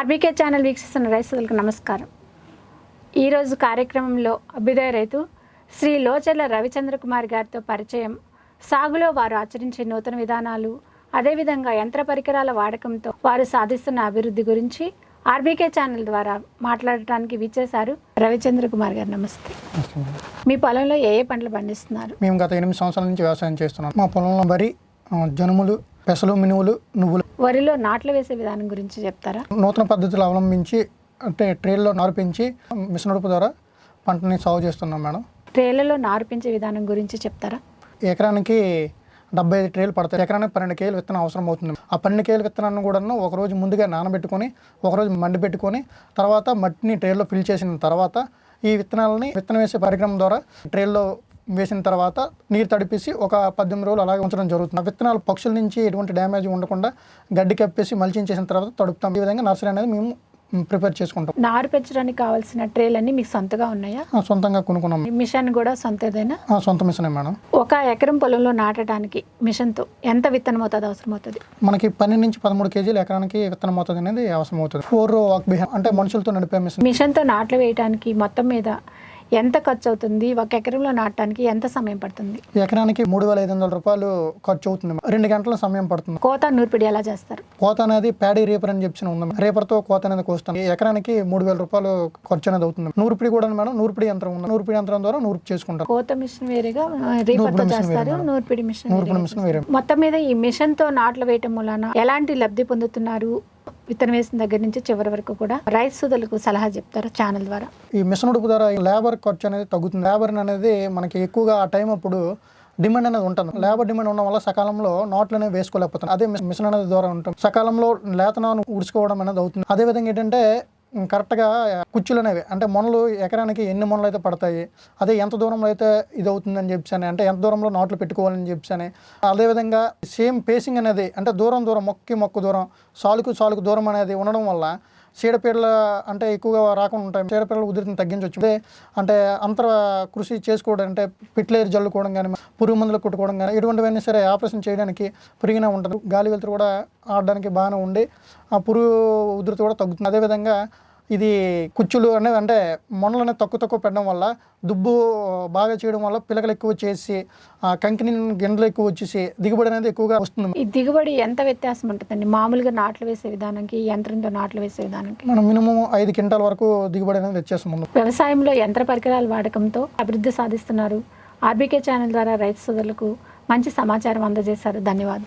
RBK channel వీక్షిస్తున్న రైతులకు నమస్కారం. ఈరోజు కార్యక్రమంలో అభ్యుదయ రైతు శ్రీ లోచర్ల రవిచంద్ర కుమార్ గారితో పరిచయం. సాగులో వారు ఆచరించే నూతన విధానాలు అదేవిధంగా యంత్ర పరికరాల వాడకంతో వారు సాధిస్తున్న అభివృద్ధి గురించి ఆర్బీకే ఛానల్ ద్వారా మాట్లాడటానికి విచ్చేశారు రవిచంద్ర కుమార్ గారు. నమస్తే. మీ పొలంలో ఏ ఏ పంటలు పండిస్తున్నారు? మేము గత ఎనిమిది సంవత్సరాల నుంచి వ్యవసాయం చేస్తున్నాం. మా పొలంలో వరి జనుములు పెసలు మినువులు నువ్వులు. వరిలో నాట్లు వేసే విధానం గురించి చెప్తారా? నూతన పద్ధతులు అవలంబించి అంటే ట్రేల్లో నారు పెంచి మిషన్ ఉడుపు ద్వారా పంటని సాగు చేస్తున్నాం మేడం. ట్రేలలో నారు పెంచే విధానం గురించి చెప్తారా? ఎకరానికి డెబ్బై ఐదు ట్రేలు పడతాయి. ఎకరానికి పన్నెండు కేలు విత్తనం అవసరం అవుతుంది. ఆ పన్నెండు కేలు విత్తనాన్ని కూడా ఒక రోజు ముందుగా నానబెట్టుకొని ఒక రోజు మండి పెట్టుకొని తర్వాత మట్టిని ట్రేల్లో ఫిల్ చేసిన తర్వాత ఈ విత్తనాలని విత్తనం వేసే పరికరం ద్వారా ట్రేల్లో వేసిన తర్వాత నీరు తడిపేసి ఒక పద్దెనిమిది రోజులు అలాగే ఉంచడం జరుగుతుంది. విత్తనాలు పక్షుల నుంచి ఎటువంటి డ్యామేజ్ ఉండకుండా గడ్డి కప్పేసి మల్చింగ్ చేసిన తర్వాత తడుపుతాం ఈ విధంగా నర్సరీ అనేది మేము ప్రిపేర్ చేసుకుంటాం. నారు పెంచడానికి కావాల్సిన ట్రేలన్నీ మీకు సొంతగా ఉన్నాయా? సొంతంగా కొనుక్కున్నాం. మిషన్ కూడా సొంతదేనా? సొంత మిషనే మేడం. ఒక ఎకరం పొలంలో నాటడానికి మిషన్తో ఎంత విత్తనం అవుతుంది అవసరం అవుతుంది మనకి పన్నెండు నుంచి పదమూడు కేజీలు ఎకరానికి విత్తనం అవుతుంది అనేది అవసరం అవుతుంది ఫోర్ వాక్ బిహైండ్ అంటే మనుషులతో నడిపే మిషన్. మిషన్తో నాట్లు వేయడానికి మొత్తం మీద ఎంత ఖర్చు అవుతుంది ఒక ఎకరంలో నాటడానికి ఎంత సమయం పడుతుంది? ఎకరానికి మూడు వేల ఐదు వందల రూపాయలు ఖర్చు అవుతుంది రెండు గంటల సమయం పడుతుంది. కోత నూర్పిడి ఎలా చేస్తారు? కోత అనేది ప్యాడీ రేపర్ అని చెప్పి ఉంది. రేపర్తో కోత అనేది కోస్తాం. ఈ ఎకరానికి మూడు వేల రూపాయలు ఖర్చు అనేది అవుతుంది నూర్పిడి కూడా మేడం. నూర్పిడి యంత్రం ఉంది. నూర్పిడి యంత్రం ద్వారా నూర్పు చేసుకుంటాం కోత మిషన్ వేరేగా రీపర్తో చేస్తారు. నూర్పిడి మిషన్ నూర్పిడి మిషన్ వేరే. మొత్తం మీద ఈ మిషన్తో నాట్లు వేయటం మూలాన ఎలాంటి లబ్ధి పొందుతున్నారు? విత్తనం వేసిన దగ్గర నుంచి చివరి వరకు కూడా రైతు సుదలకు సలహా చెప్తారు ఛానల్ ద్వారా. ఈ మిషన్ ఉడుపు ద్వారా లేబర్ ఖర్చు అనేది తగ్గుతుంది. లేబర్ అనేది మనకి ఎక్కువగా ఆ టైం అప్పుడు డిమాండ్ అనేది ఉంటుంది. లేబర్ డిమాండ్ ఉండడం వల్ల సకాలంలో నోట్లు అనేవి వేసుకోలేకపోతుంది అదే మిషన్- మిషన్ అనేది ద్వారా ఉంటుంది. సకాలంలో లేతనాన్ని ఉడుచుకోవడం అనేది అవుతుంది. అదే విధంగా ఏంటంటే కరెక్ట్గా కుచ్చులు అనేవి అంటే మొనలు ఎకరానికి ఎన్ని మొనలు అయితే పడతాయి అదే ఎంత దూరంలో అయితే ఇది అవుతుందని చెప్పాను అంటే ఎంత దూరంలో నాట్లు పెట్టుకోవాలని చెప్పాను అదేవిధంగా సేమ్ పేసింగ్ అనేది అంటే దూరం దూరం మొక్కి మొక్క దూరం సాలుకు సాలుకు దూరం అనేది ఉండడం వల్ల చీడపీడల అంటే ఎక్కువగా రాకుండా ఉంటాయి. చీడపీడల ఉధృతిని తగ్గించవచ్చు అంటే అంతర కృషి చేసుకోవడం అంటే పిట్లేరు జల్లుకోవడం కానీ పురుగు మందులు కొట్టుకోవడం కానీ ఇటువంటివన్నీ సరే ఆపరేషన్ చేయడానికి పురిగిన ఉంటుంది. గాలి వెలుతురు కూడా ఆడడానికి బాగానే ఉండి ఆ పురుగు ఉధృతి కూడా తగ్గుతుంది. అదేవిధంగా ఇది కుచ్చులు అనేవి అంటే మొనలు అనేది తక్కువ తక్కువ పెట్టడం వల్ల దుబ్బు బాగా చేయడం వల్ల పిలకలు ఎక్కువ చేసి ఆ కంకిని గిండలు ఎక్కువ వచ్చేసి దిగుబడి అనేది ఎక్కువగా వస్తుంది. ఈ దిగుబడి ఎంత వ్యత్యాసం ఉంటుందండి? మామూలుగా నాట్లు వేసే విధానానికి యంత్రంతో నాట్లు వేసే విధానానికి? మనం మినిమం ఐదు క్వింటాల వరకు దిగుబడి అనేది వ్యత్యాసం ఉంది వ్యవసాయంలో యంత్ర పరికరాల వాడకంతో అభివృద్ధి సాధిస్తున్నారు. ఆర్బీకే ఛానల్ ద్వారా రైతు సోదరులకు మంచి సమాచారం అందజేశారు. ధన్యవాదాలు.